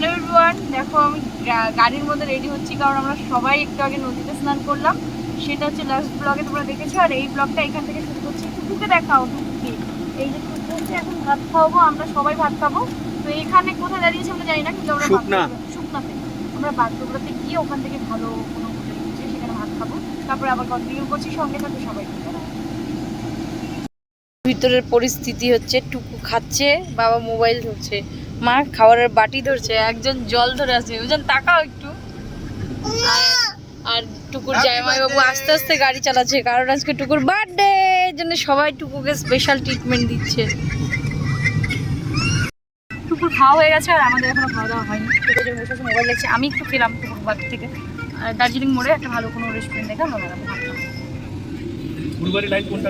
Hello everyone দেখো আমি গাড়ির মধ্যে রেডি হচ্ছি কারণ আমরা সবাই একটু আগে নদীতে স্নান করলাম। সেটা হচ্ছে লাস্ট ব্লগে তোমরা দেখেছ আর এই ব্লগটা এখান থেকে শুরু করছি। টুকুকে দেখাও টুকুকে। এই যে টুকু হচ্ছে এখন ভাত খাওয়াবো আমরা সবাই ভাত খাব। তো এখানে কোথায় দাঁড়িয়েছি আমরা জানি না কিন্তু আমরা শুকনা। শুকনাতে। আমরা বাগডোগরাতে গিয়ে ওখান থেকে ভালো কোনো হোটেল খুঁজে সেখানে ভাত খাব। তারপরে আবার কন্টিনিউ করছি সঙ্গে থাকবে সবাই। ভিতরের পরিস্থিতি হচ্ছে টুকু খাচ্ছে বাবা মোবাইল ধরছে। মা খাবারের বাটি ধরছে একজন জল ধরে আছে ওজন তাকাও একটু। আর- টুকুর জামাই বাবু আস্তে আস্তে গাড়ি চালাচ্ছে কারণ আজকে টুকুর বার্থডে এর জন্য সবাই টুকুকে স্পেশাল ট্রিটমেন্ট দিচ্ছে। টুকুর খাওয়া হয়ে গেছে আর আমাদের এখনও খাওয়া দাওয়া হয়নি। টুকুর জন্য বসে মোবাইল দেখছে আমি একটু খেলাম টুকুর বাড়ি থেকে। আর দার্জিলিং মোড়ে একটা ভালো কোনো রেস্টুরেন্ট দেখে আমরা গেলাম ভাত খাব। ফুলবাড়ি লাইন কোনটা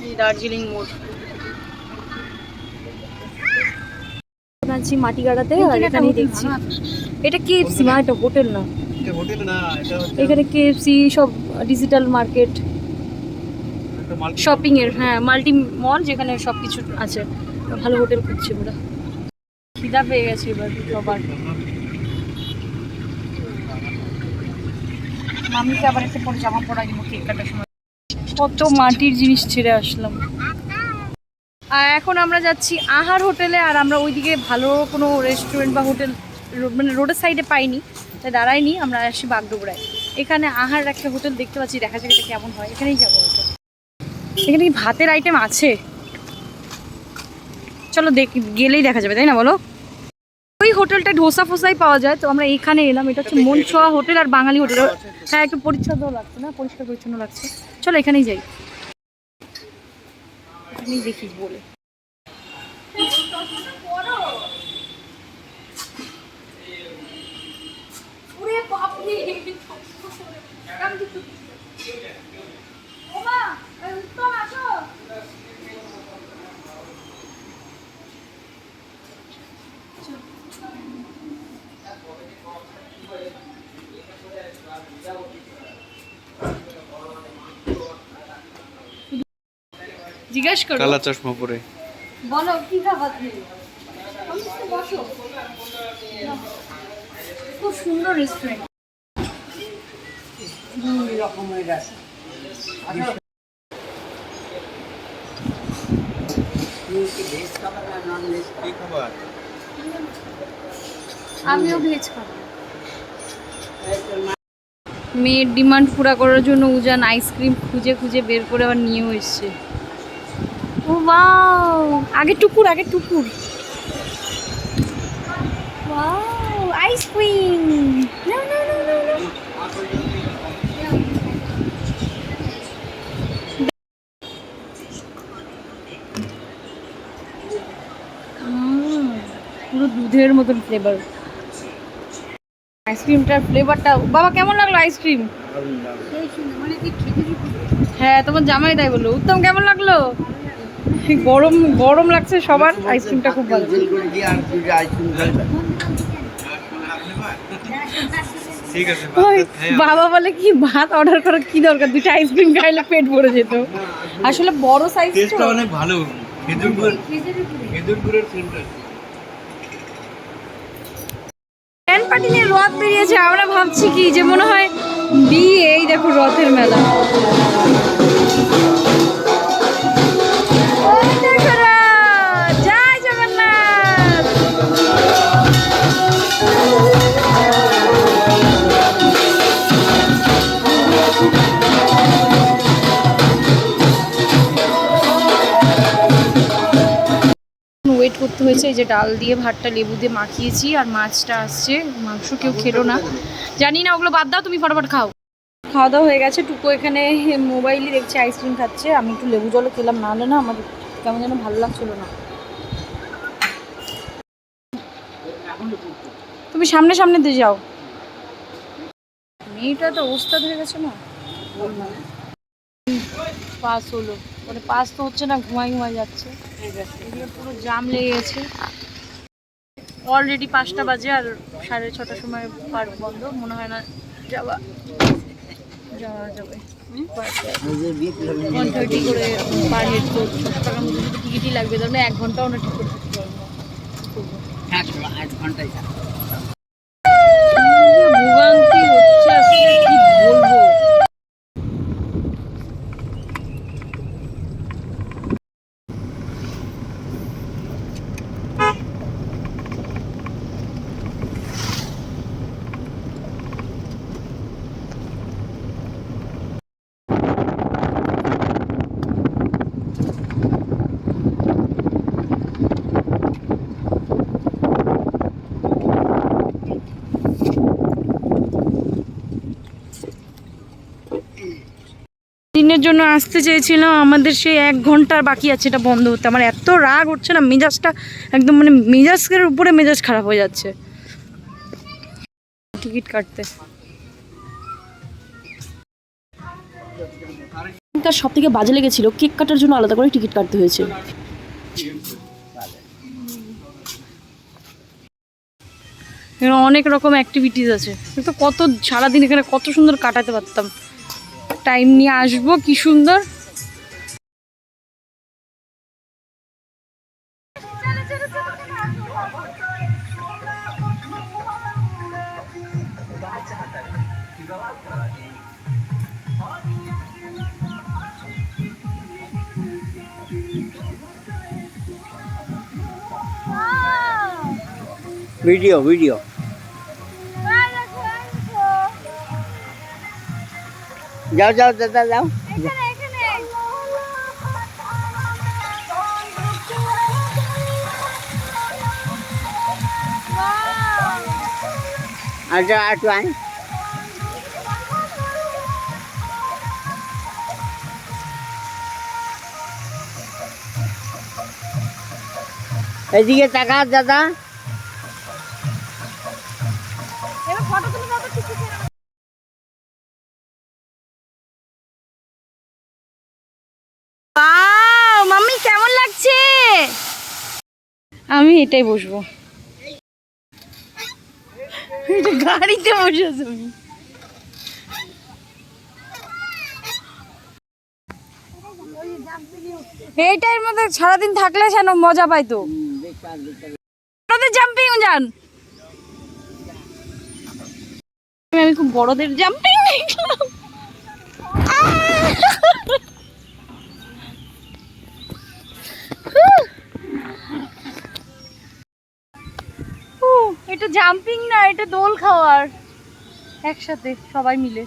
এই দার্জিলিং মোড়। আছি মাটিগাড়াতে আর এখানেই দেখছি। এটা কেএফসি মা এটা হোটেল না? এটা হোটেল না এটা এখানে কেএফসি সব ডিজিটাল মার্কেট শপিং এর হ্যাঁ মাল্টি মল যেখানে সব কিছু আছে। ভালো হোটেল খুঁজছে ওরা খিদা পেয়ে গেছে এবার সবার। মামিকে আবার একটা পরে জামা পরা দিব কেক কাটার সময়। কত মাটির জিনিস ছেড়ে আসলাম। আর এখন আমরা যাচ্ছি আহার হোটেলে আর আমরা ওইদিকে ভালো কোনো রেস্টুরেন্ট বা হোটেল মানে রোডের সাইডে পাইনি তাই দাঁড়াইনি আমরা আসি বাগডোগরায়। এখানে আহার একটা হোটেল দেখতে পাচ্ছি দেখা যাক এটা কেমন হয়। এখানেই যাব হয়তো। এখানে কি ভাতের আইটেম আছে? চলো দেখ গেলেই দেখা যাবে তাই না বলো? ওই হোটেলটা ডোসা ফোসাই পাওয়া যায় তো আমরা এখানে এলাম। এটা হচ্ছে মন ছোঁয়া হোটেল আর বাঙালি হোটেল। হ্যাঁ একটু পরিচ্ছন্ন লাগছে না? পরিষ্কার পরিচ্ছন্ন লাগছে। চলো এখানেই যাই। এখানেই দেখি বলে। জিজ্ঞেস করো। কালা চশমা পরে। বলো কি খাবার তুমি বসো। খুব সুন্দর রেস্টুরেন্ট কি খাবার আমিও ভেজ খাব। মেয়ের ডিমান্ড পুরা করার জন্য উজান আইসক্রিম খুঁজে খুঁজে বের করে আবার নিয়েও এসছে। ও বাও আগে টুকুর আগে টুকুর। ওয়াও আইসক্রিম না না না না না। পুরো দুধের মতন ফ্লেভার আইসক্রিমটার ফ্লেভারটা বাবা কেমন লাগল আইসক্রিম হ্যাঁ তোমার জামাই তাই বলল। উত্তম কেমন লাগল? গরম গরম লাগছে সবার আইসক্রিমটা খুব ভালো। ঠিক বাবা বলে কি ভাত অর্ডার করার কি দরকার? দুটো আইসক্রিম খাইলে পেট ভরে যেত। আসলে বড় সাইজ টেস্টটা অনেক ভালো। সেন্টার ব্যান্ড রথ বেরিয়েছে আমরা ভাবছি কি যে মনে হয় বিয়ে এই দেখো রথের মেলা। হয়েছে, এই যে ডাল দিয়ে, ভাতটা, লেবু দিয়ে মাখিয়েছি, আর মাছটা আসছে, মাংস কেউ খেলো না। জানি না, ওগুলো বাদ দাও, তুমি ফটাফট খাও। খাওয়া দাওয়া হয়ে গেছে, টুকু এখানে মোবাইলই দেখছে, আইসক্রিম খাচ্ছে, আমি একটু লেবু জলও খেলাম না হলে না আমার কেমন যেন ভালো লাগছিল না। তুমি সামনে সামনে দিয়ে যাও। মেয়েটা তো অবস্থা হয়ে গেছে না। পাস হলো। মানে পাস তো হচ্ছে না, ঘুমাই ঘুমাই যাচ্ছে। এগুলো পুরো জাম লেগে গেছে। অলরেডি পাঁচটা বাজে আর সাড়ে ছটার সময় পার্ক বন্ধ। মনে হয় না যাওয়া যাওয়া যাবে। ওয়ান থার্টি করে পার হেড তো টিকিটই লাগবে, তাহলে এক ঘন্টাও না ঠিক করে থাকতে পারব না। ভোগান্তি হচ্ছে আজকে কি বলব দিনের জন্য আসতে চেয়েছিলাম আমাদের সেই এক ঘণ্টার বাকি আছে এটা বন্ধ হতে। আমার এত রাগ হচ্ছে না মেজাজটা একদম মানে মেজাজের উপরে মেজাজ খারাপ হয়ে যাচ্ছে। টিকিট কাটতে। তার সব থেকে বাজে লেগেছিল কেক কাটার জন্য আলাদা করে টিকিট কাটতে হয়েছে। অনেক রকম অ্যাক্টিভিটিস আছে। তো কত সারাদিন এখানে কত সুন্দর কাটাতে পারতাম। টাইম নিয়ে আসব কি সুন্দর। ভিডিও ভিডিও যাও যাও দাদা যাও আচ্ছা একটু আয় এদিকে তাকা দাদা এটাই বসবো। গাড়িতে বসে আমি এইটার মধ্যে সারাদিন থাকলে যেন মজা পাইতো জাম্পিং যান। আমি খুব বড়দের জাম্পিং দেখলাম উহ, এটা জাম্পিং না এটা দোল খাওয়ার। একসাথে সবাই মিলে।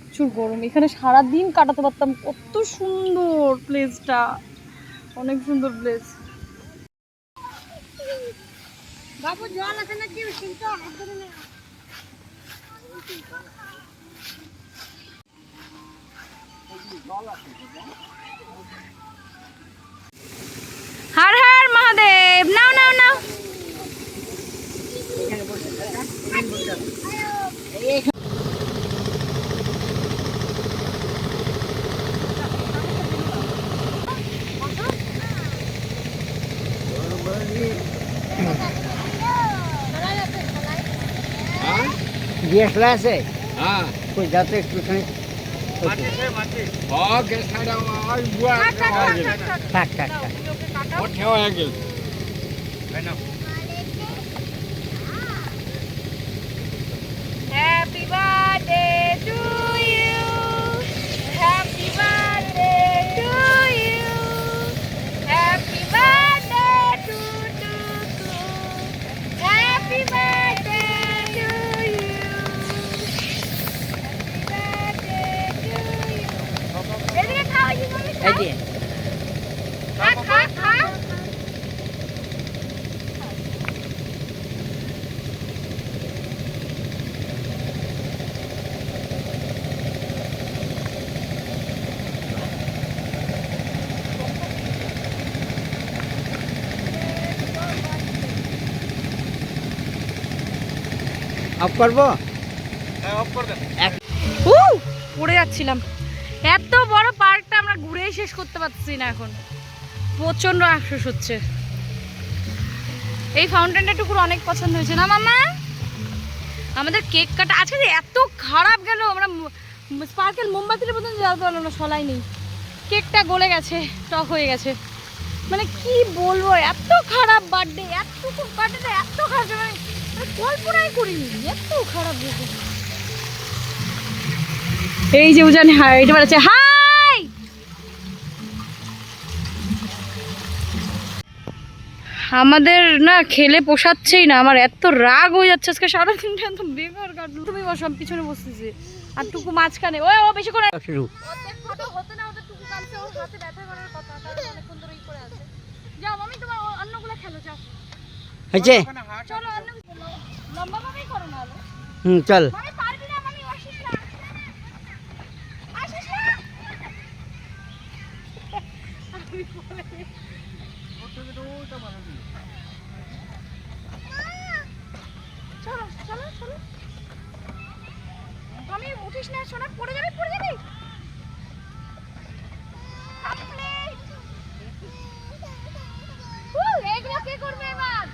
প্রচুর গরম। এখানে সারা দিন কাটাতে পারতাম। কত সুন্দর প্লেসটা অনেক সুন্দর প্লেস বাবু জল আছে নাকি? ডিএসএল আছে? হ্যাঁ। কই যাতে আর বুয়া হয়ে থাক থাক থাক ও ঠেওয়া হয়ে গেল। Happy birthday to you. Happy birthday to you. Happy birthday to to to. Happy birthday to you. Happy birthday to you. এদিকে খাও এই যে মম্মি এই যে খা খা খা অফ করব? উ পড়ে যাচ্ছিলাম। এত বড় পার্কটা আমরা ঘুরেই শেষ করতে পারছি না এখন। প্রচণ্ড আফসোস হচ্ছে। এই ফাউন্টেনটা টুকুর অনেক পছন্দ হয়েছে না মামা? আমাদের কেক কাটা আজকে যে এত খারাপ গেল আমরা স্পার্কেল মোমবাতির মতন জ্বালতে পারল না সলাই নেই। কেকটা গলে গেছে টক হয়ে গেছে। মানে কি বলব এত খারাপ বার্থডে এত বার্থডেটা এত খারাপ মানে কল্পনাই করিনি এত খারাপ এই যে উজান হাই এটা বেড়াচ্ছে হাই! আমাদের না খেলে পোষাচ্ছেই না আমার এত রাগ হয়ে যাচ্ছে আজকে সারাদিনটা এত বেকার কাটলো। তুমি বসো আমি পিছনে বসতেছি। আর টুকু মাঝখানে ও ও বেশি করে শুরু। হতে না হতে টুকু কালকে ওর হাতে ব্যথা করার কথা অনেকক্ষণ ধরেই করে আছে। যাও আমি তোমার অন্যগুলো খেলো যাও। হয়েছে চলো অন্য লম্বা ভাবেই করো না হলে হুম চল আমি পারবি না আমি আসিস না আসিস না আমি পরে- চলো চলো চলো। আমি উঠিস না সোনা পড়ে যাবি পড়ে যাবি? Complete! উহ, এগুলো কে করবে এবার?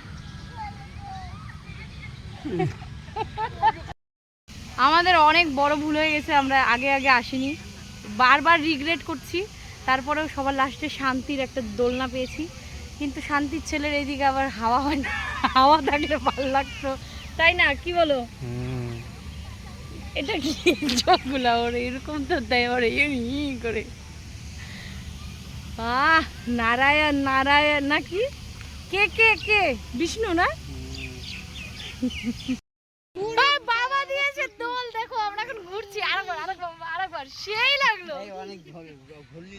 আমাদের অনেক বড় ভুল হয়ে গেছে আমরা আগে আগে আসিনি। বারবার রিগ্রেট করছি তারপরেও সবার লাস্টে শান্তির একটা দোলনা পেয়েছি। কিন্তু শান্তির ছেলের এইদিকে আবার হাওয়া হয় না হাওয়া থাকলে ভালো লাগতো। তাই না? কি বলো? এটা কি চোখগুলা ওর? এরকম তো দেয় ওর ই করে। আহ নারায়ণ নারায়ণ নাকি? কে কে কে? বিষ্ণু না এই বাবা দিয়েছে দোল দেখো আমরা এখন ঘুরছি আরেকবার আরেকবার আরেকবার সেই লাগল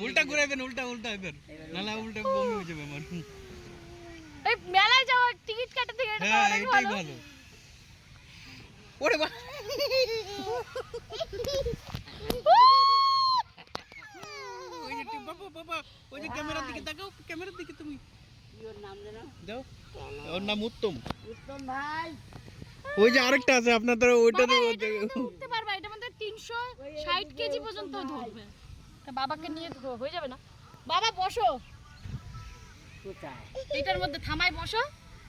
উল্টা ঘুরে উল্টা উল্টা এবার নাহলে উল্টা বমি হয়ে যাবে আমার। এই মেলায় যাওয়া টিকিট কাটা থেকে এটা তো অনেক ভালো। ভালো। ওরে বাবা। ওই যে বাবা বাবা ওই যে ক্যামেরার দিকে তাকাও ক্যামেরার দিকে তুমি। দাও। ওর নাম উত্তম। উত্তম ভাই। ওই যে আরেকটা আছে আপনাদের ওইটা উঠতে পারবা মধ্যে ষাট কেজি পর্যন্ত ধরবে। বাবাকে নিয়ে হয়ে যাবে না। বাবা বসো। এটার মধ্যে থামাই বসো।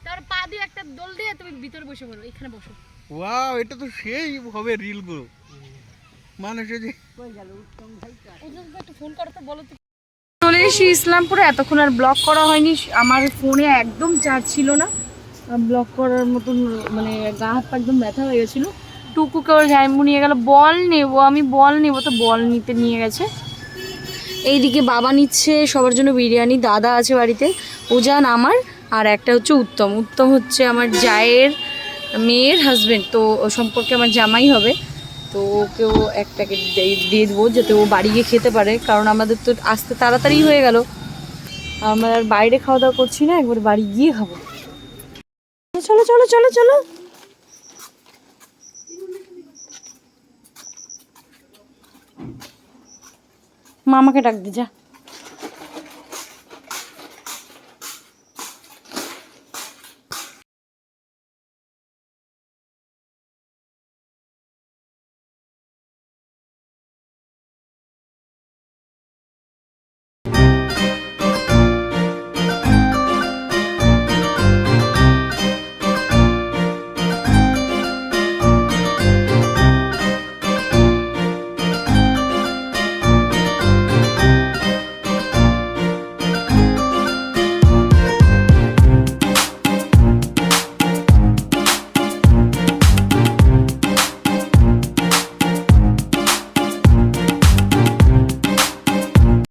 তারপর পা দিয়ে একটা দোল দিয়ে তুমি ভিতরে বসে পড়ো এখানে বসো। ওয়াও এটা তো সেই হবে রিলগুলো মানুষ যে একটু ফোন করো তো বলো তো। চলে এসেছি ইসলামপুরে এতক্ষণ আর ব্লক করা হয়নি আমার ফোনে একদম চার্জ ছিল না। ব্লক করার মতন মানে গা হাত পা একদম ব্যথা হয়ে গেছিল। টুকুকে ওর জাইমু নিয়ে গেল বল নেব আমি বল নেব তো বল নিতে নিয়ে গেছে। এইদিকে বাবা নিচ্ছে, সবার জন্য বিরিয়ানি, দাদা আছে বাড়িতে ওজান আমার, আর একটা হচ্ছে উত্তম। উত্তম হচ্ছে আমার জায়ের মেয়ের হাজবেন্ড তো সম্পর্কে আমার জামাই হবে। তো ওকেও একটাকে দিয়ে- দিয়ে দেবো, যাতে ও বাড়ি গিয়ে খেতে পারে, কারণ আমাদের তো আসতে তাড়াতাড়ি হয়ে গেল। আমরা বাইরে খাওয়া দাওয়া করছি না, একবার বাড়ি গিয়ে খাব। চলো চলো চলো চলো। মামাকে ডাক দি যা।